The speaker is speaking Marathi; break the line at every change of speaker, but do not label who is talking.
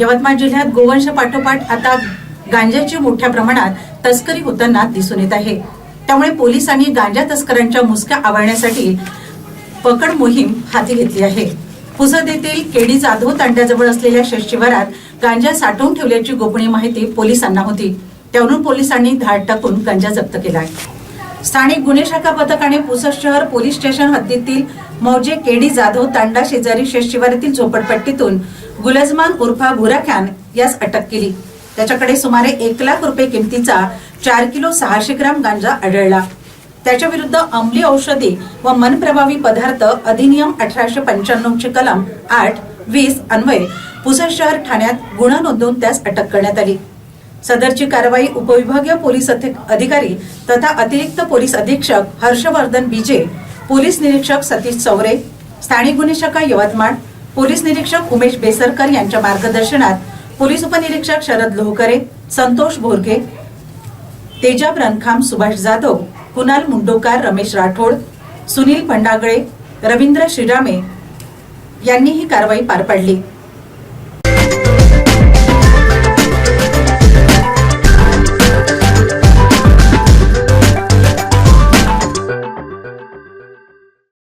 यवतमाळ जिल्ह्यात गोवंश पाठोपाठ आता गांजाची मोठ्या प्रमाणात तस्करी होताना दिसून येत आहे. त्यामुळे पोलिसांनी गांजा तस्करांच्या मुसक्या आवळण्यासाठी पकड मोहीम हाती घेतली आहे. पुसद येथील केडी जाधव तांड्याजवळ असलेल्या शशिवारात गांजा साठवून ठेवल्याची गोपनीय माहिती पोलिसांना होती. त्यावरून पोलिसांनी धाड टाकून गांजा जप्त केला आहे. स्थानिक गुन्हे शाखा पथकाने पुसद शहर पोलीस स्टेशन हद्दीतील मौजे केडी जाधव तांडा शेजारी शेतशिवारातील झोपडपट्टीतून गुलजमान उर्फा भुराख्यान यास अटक केली. त्याच्याकडे सुमारे एक लाख रुपये किमतीचा चार किलो सहाशे ग्राम गांजा आढळला. त्याच्या विरुद्ध अंमली औषधी व मनप्रभावी पदार्थ अधिनियम अठराशे पंच्याण्णवची कलम आठ वीस अन्वये पुसद शहर ठाण्यात गुन्हा नोंदवून त्यास अटक करण्यात आली. सदरची कारवाई उपविभागीय पोलीस अधिकारी तथा अतिरिक्त पोलीस अधीक्षक हर्षवर्धन बीजे पोलीस निरीक्षक सतीश चौरे स्थानिक गुन्हे शाखा यवतमाळ पोलीस निरीक्षक उमेश बेसरकर यांच्या मार्गदर्शनात पोलीस उपनिरीक्षक शरद लोहकरे संतोष भोरगे तेजाब रणखाम सुभाष जाधव कुणाल मुंडोकार रमेश राठोड सुनील भंडागळे रवींद्र श्रीरामे यांनी ही कारवाई पार पाडली.